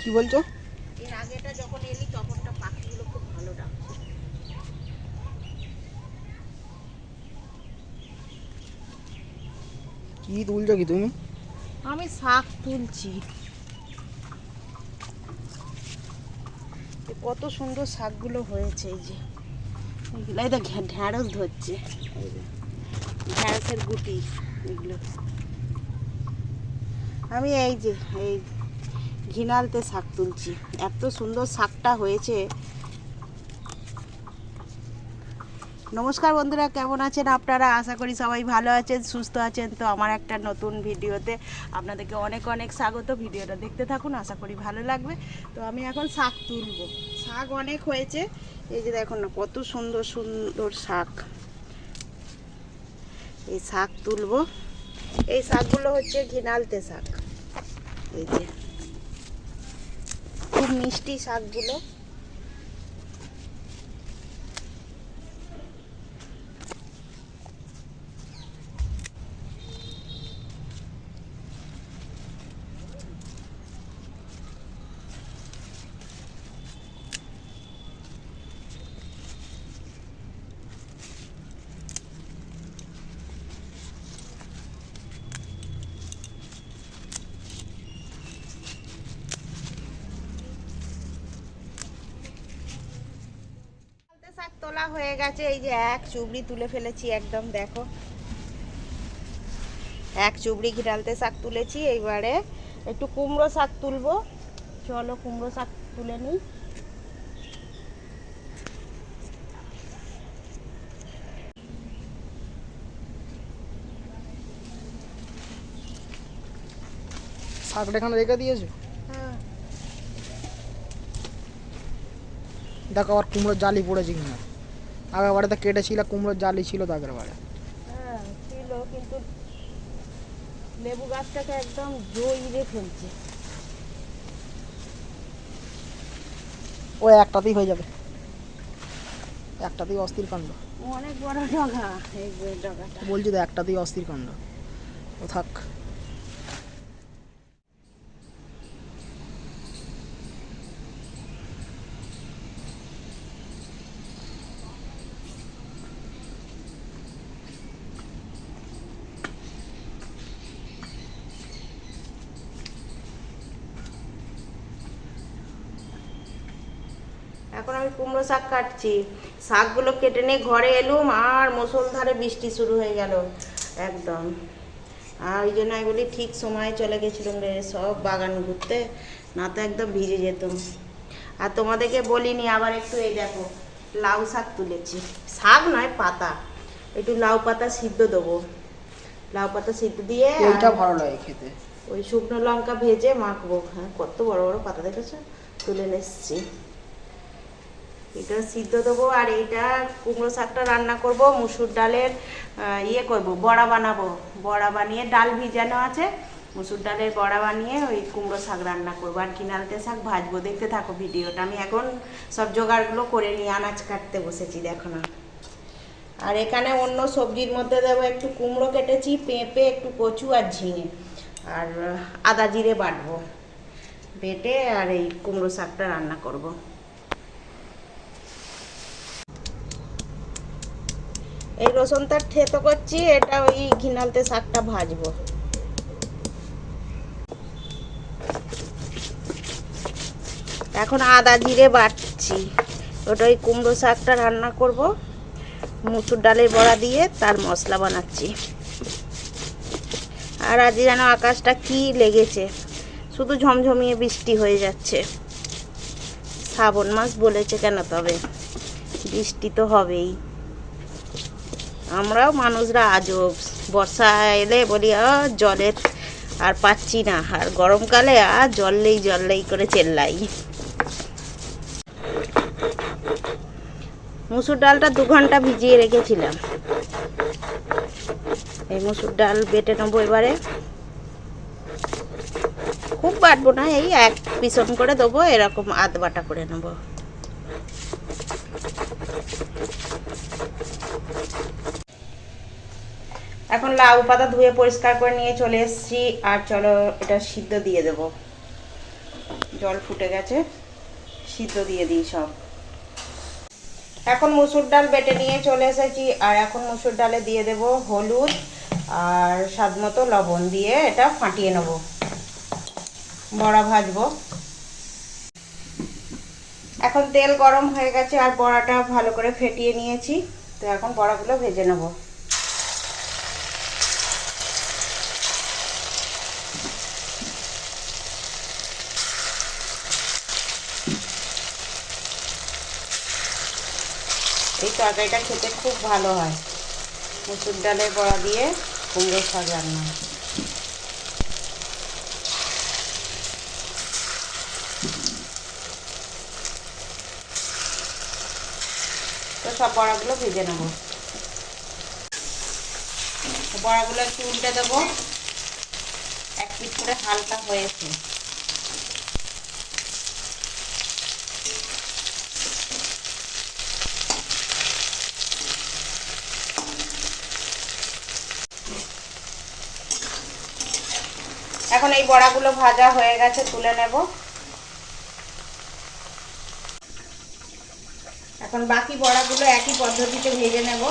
কি বলছো? এর আগেটা যখন এলি তখনটা পাখিগুলো খুব ভালো ডাকছে। কি তুলছো কি তুমি? আমি শাক তুলছি। কত সুন্দর শাকগুলো হয়েছে এই যে। এগুলো ঢ্যাঁড়স ধরছে। ঢ্যাঁড়সের গুটি এগুলো। আমি এই যে এই ঘিনালতে শাক তুলছি। এত সুন্দর শাকটা হয়েছে। নমস্কার বন্ধুরা, কেমন আছেন আপনারা? আশা করি সবাই ভালো আছেন, সুস্থ আছেন। তো আমার একটা নতুন ভিডিওতে আপনাদেরকে অনেক অনেক স্বাগত। ভিডিওটা দেখতে থাকুন, আশা করি ভালো লাগবে। তো আমি এখন শাক তুলবো। শাক অনেক হয়েছে। এই যে দেখুন না, কত সুন্দর সুন্দর শাক। এই শাক তুলবো। এই শাকগুলো হচ্ছে ঘিনালতে শাক। এই যে। মিষ্টি শাকগুলো লালতে শাক তোলা হয়ে গেছে এই যে এক চুবড়ি তুলে ফেলেছি একদম দেখো। এক চুবড়ি ঘিরালতে শাক তুলেছি এইবারে একটু কুমড়ো শাক তুলবো। চলো কুমড়ো শাক তুলে নিই। শাকটা এখানে রেখে দিয়েছ? হ্যাঁ। দেখো আবার কুমড়োর জালি পড়েছে কিনা। আগের বাড়িতে কেটেছিল কুমড়োর জালি ছিল তো আগের বারে হ্যাঁ ছিল কিন্তু লেবু গাছটাকে একদম জইরে ফেলছে। ও একটাতেই হয়ে যাবে। একটাতেই অস্থির কাণ্ড। অনেক বড় ডগা এই ডগাটা। বলছি তো একটাতেই অস্থির কাণ্ড। ও থাক। এখন আমি কুমড়ো শাক কাটছি। শাকগুলো কেটে নিয়ে ঘরে এলুম আর মুসলধারে বৃষ্টি শুরু হয়ে গেল। একদম। আর ওই জন্য আমি বলি ঠিক সময় চলে গেছিলাম রে সব বাগান ঘুরতে না তো একদম ভিজে যেতাম। আর তোমাদেরকে বলিনি আবার একটু এই দেখো লাউ শাক তুলেছি। শাক নয় পাতা। একটু লাউ পাতা সিদ্ধ দেবো। লাউ পাতা সিদ্ধ দিয়ে এইটা ভালো লাগে খেতে। ওই শুকনো লঙ্কা ভেজে মাখবো। হ্যাঁ কত বড় বড় পাতা দেখেছ? তুলে এসছি। এটা সিদ্ধ দেবো আর এইটা কুমড়ো শাকটা রান্না করব, মুসুর ডালের ইয়ে করব, বড়া বানাবো। বড়া বানিয়ে ডাল ভিজানো আছে, মুসুর ডালের বড়া বানিয়ে ওই কুমড়ো শাক রান্না করব। আর কিনালতে শাক ভাজবো, দেখতে থাকো ভিডিওটা, আমি এখন সব জোগাড়গুলো করে নিয়ে আনাজ কাটতে বসেছি, দেখো না। আর এখানে অন্য সবজির মধ্যে দেবো একটু কুমড়ো কেটেছি, পেঁপে, একটু কচু আর ঝিঙে। আর, আদা জিরে বাটবো। বেটে আর এই কুমড়ো শাকটা রান্না করব। এই রসুনটা থেতো করছি, এটা ওই ঘিনালতে শাকটা ভাজবো। এখন আদা জিরে বাটছি। ওটা ওই কুমড়ো শাকটা রান্না করব। মুসুর ডালের বড়া দিয়ে তার মশলা বানাচ্ছি। আর আজ যেন আকাশটা কি লেগেছে। শুধু ঝমঝমিয়ে বৃষ্টি হয়ে যাচ্ছে। শ্রাবণ মাস বলেছে কেন তবে? বৃষ্টি তো হবেই। আমরাও মানুষরা আজব বর্ষা এলে বলি জলের আর পাচ্ছি না। আর গরমকালে আর জললেই জললেই করে চেল্লাই। মুসুর ডালটা দু ঘণ্টা ভিজিয়ে রেখেছিলাম। এই মুসুর ডাল বেটে নেব এবারে। খুব বাটবো না, এই এক পিছন করে দেবো, এরকম আধ বাটা করে নেব। এখন লাউ পাতা ধুয়ে পরিষ্কার করে নিয়ে চলে এসেছি। আর চলো এটা সিদ্ধ দিয়ে দেবো। জল ফুটে গেছে, সিদ্ধ দিয়ে দিই সব। এখন মুসুর ডাল বেটে নিয়ে চলে এসেছি। আর এখন মুসুর ডালে দিয়ে দেব হলুদ আর স্বাদ মতো লবণ দিয়ে এটা ফাটিয়ে নেব। বড়া ভাজবো। এখন তেল গরম হয়ে গেছে আর বড়াটা ভালো করে ফেটিয়ে নিয়েছি। তো এখন বড়াগুলো ভেজে নেব। এই তরকারিটা খেতে খুব ভালো হয়। মুসুর ডালের বড়া দিয়ে কুমড়োর শাক রান্না। তো সব বড়াগুলো ভেজে নেব। বড়াগুলো একটু উল্টে দেবো। এক পিস করে হালকা হয়েছে। এখন এই বড়াগুলো ভাজা হয়ে গেছে, তুলে নেব। এখন বাকি বড়াগুলো একই পদ্ধতিতে ভেজে নেব।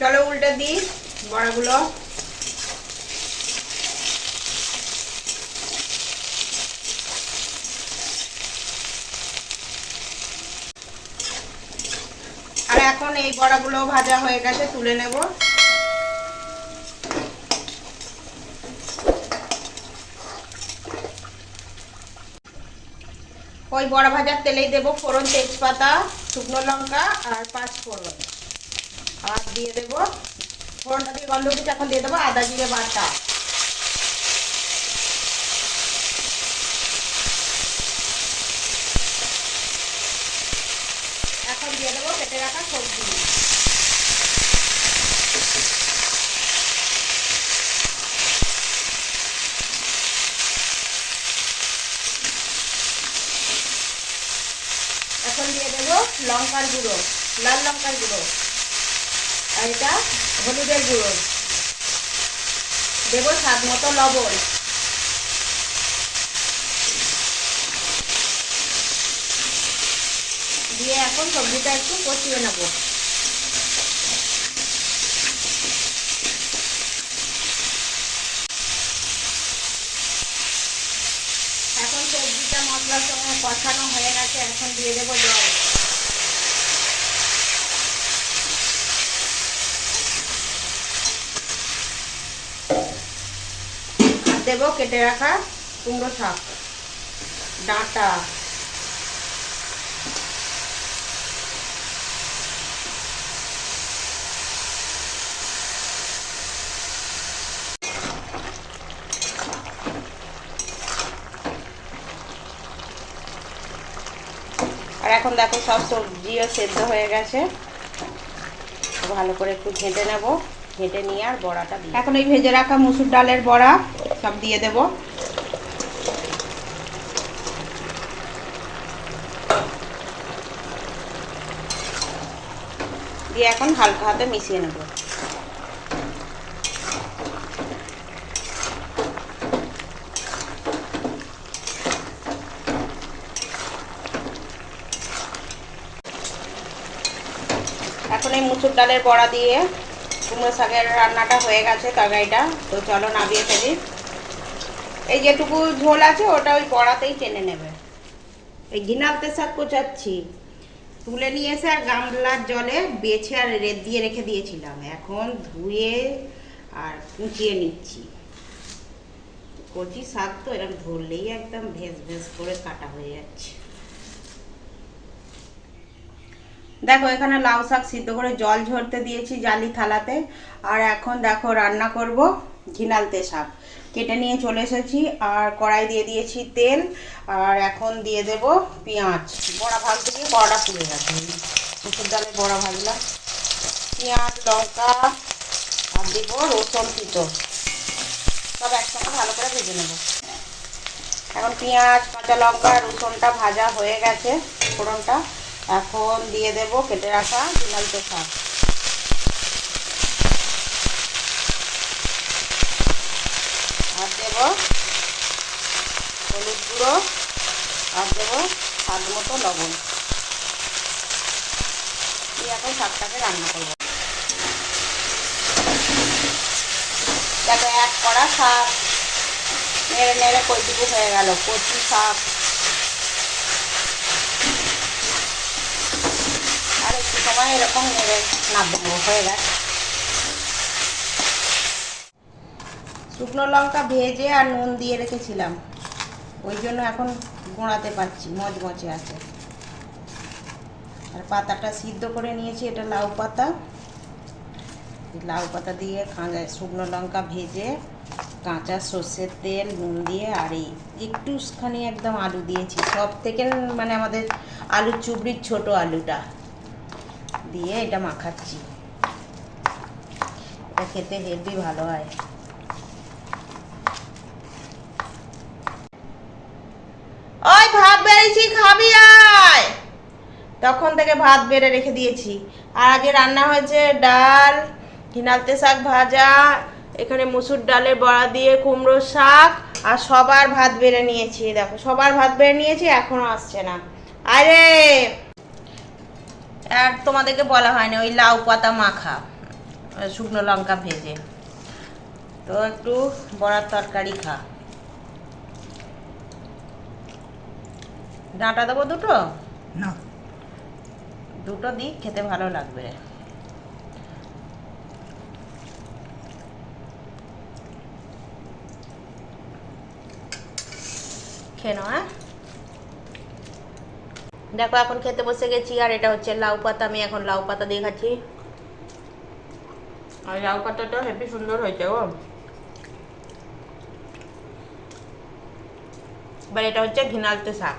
চলো উল্টে দিই বড়াগুলো আর এখন এই বড়াগুলো ভাজা হয়ে গেছে, তুলে নেব। ওই বড়া ভাজার তেলেই দেবো ফোড়ন তেজপাতা, শুকনো লঙ্কা আর পাঁচ ফোড়ন। আর দিয়ে দেবো, ফোড়নটা দিয়ে গন্ধ এখন দিয়ে দেবো আদা জিরে বাটা এখন দিয়ে দেবো কেটে রাখা এখন দিয়ে দেবো লঙ্কার গুঁড়ো, লাল লঙ্কার গুঁড়ো। আর এটা হলুদের গুঁড়ো। দেবো স্বাদ মতো লবণ। দিয়ে এখন সবজিটা একটু কষিয়ে নেব। এখন সবজিটা মশলার সঙ্গে কষানো হয়ে গেছে, এখন দিয়ে দেবো জল। দেবো কেটে রাখা কুমড়ো শাক, ডাঁটা। এখন দেখো সব সবজিও সেদ্ধ হয়ে গেছে। ভালো করে একটু ঘেঁটে নেব। ঘেঁটে নিয়ে আর বড়াটা দিই এখন এই ভেজে রাখা মুসুর ডালের বড়া সব দিয়ে দেব। দিয়ে এখন হালকা হাতে মিশিয়ে নেব। এই মুসুর ডালের বড়া দিয়ে কুমড়ো শাকের রান্নাটা হয়ে গেছে, তরকারিটা। তো চলো নামিয়ে ফেলি। এই যেটুকু ঝোল আছে, ওটা ওই বড়াতেই টেনে নেবে। এই ঘিনালতে শাক কোচাচ্ছি। তুলে নিয়ে এসে আর গামলার জলে বেছে আর রেত দিয়ে রেখে দিয়েছিলাম। এখন ধুয়ে আর কুচিয়ে নিচ্ছি। কচি শাক তো এরকম ধরলেই একদম ভেজ ভেজ করে কাটা হয়ে যাচ্ছে। দেখো, এখানে লাউ শাক সিদ্ধ করে জল ঝরতে দিয়েছি জালি থালাতে। আর এখন দেখো, রান্না করব ঘিনালতে শাক। কেটে নিয়ে চলে এসেছি, আর কড়াই দিয়ে দিয়েছি তেল, আর এখন দিয়ে দেব পেঁয়াজ। বড়া ভাজতে গিয়ে বড়াটা পুড়ে গেছে। মুসুর ডালে বড়া ভাজলাম। পেঁয়াজ, লঙ্কা, আর দেব রসুন পিতো সব একসঙ্গে ভালো করে ভেজে নেব। এখন পেঁয়াজ, কাঁচা লঙ্কা, রসুনটা ভাজা হয়ে গেছে ফোড়নটা। এখন দিয়ে দেব কেটে রাখা ঝিনালতে শাক আর দেব হলুদ গুঁড়ো, আর দেব স্বাদ মতো লবণ। দিয়ে এখন শাকটাকে রান্না করব। দেখো, এক কড়া শাক নেড়ে নেড়ে কইটুকু হয়ে গেল কচি শাক আর একটু সময় এরকম হয়ে গেছে শুকনো লঙ্কা ভেজে আর নুন দিয়ে রেখেছিলাম। ওই জন্য এখন গোড়াতে পারছি, মচমচে আছে। আর পাতাটা সিদ্ধ করে নিয়েছি, এটা লাউ পাতা। লাউ পাতা দিয়ে কাঁচা শুকনো লঙ্কা ভেজে কাঁচা সর্ষের তেল, নুন দিয়ে আর এই একটুখানি একদম আলু দিয়েছি। সব থেকে মানে আমাদের আলু চুবড়ির ছোট আলুটা। দিয়ে এটা মাখাচ্ছি। এটা খেতে হেভি ভালো হয়। ওই ভাত বেড়েছি, খাবি আয়। তখন থেকে ভাত বেড়ে রেখে দিয়েছি। আর আগে রান্না হয়েছে ডাল, ঘিনালতে শাক ভাজা, এখানে মুসুর ডালের বড়া দিয়ে কুমড়ো শাক, আর সবার ভাত বেড়ে নিয়েছি। দেখো, সবার ভাত বেড়ে নিয়েছি, এখনও আসছে না। আরে আর তোমাদেরকে বলা হয়নি ওই লাউ পাতা মাখা শুকনো লঙ্কা ভেজে। তো একটু বড়ার তরকারি খা। ডাঁটা দেবো দুটো? না। দুটো দিক খেতে ভালো লাগবে। খেয়ে নাও হ্যাঁ? দেখো, এখন খেতে বসে গেছি, আর এটা হচ্ছে লাউ পাতা। আমি এখন লাউ পাতা দিয়ে খাচ্ছি। আর লাউ পাতাটা হেভি সুন্দর হয়েছে ও এবার এটা হচ্ছে ঘিনালতে শাক।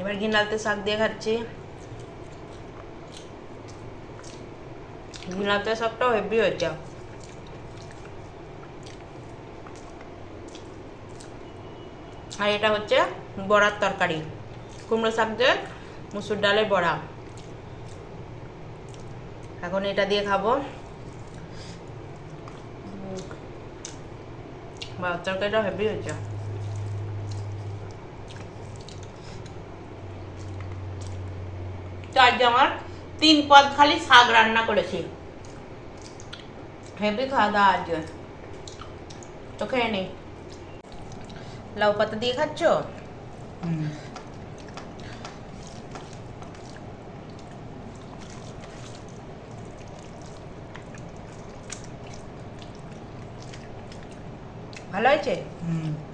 এবার গিনালতে শাক দিয়ে খাচ্ছি। গিনালতে শাকটাও হেভি হয়েছে। আর এটা হচ্ছে বড়ার তরকারি। কুমড়ো শাক দিয়ে মুসুর ডালের বড়া। এখন এটা দিয়ে খাব। উম, তরকারিটা হেভি হয়েছে। তো আজকে আমার তিন পদ খালি শাক রান্না করেছি। হেভি খাওয়া দাওয়া আজকে। তো খেয়ে নি। লাউ পাতা দিয়ে খাচ্ছ? ভালো হয়েছে? হুম।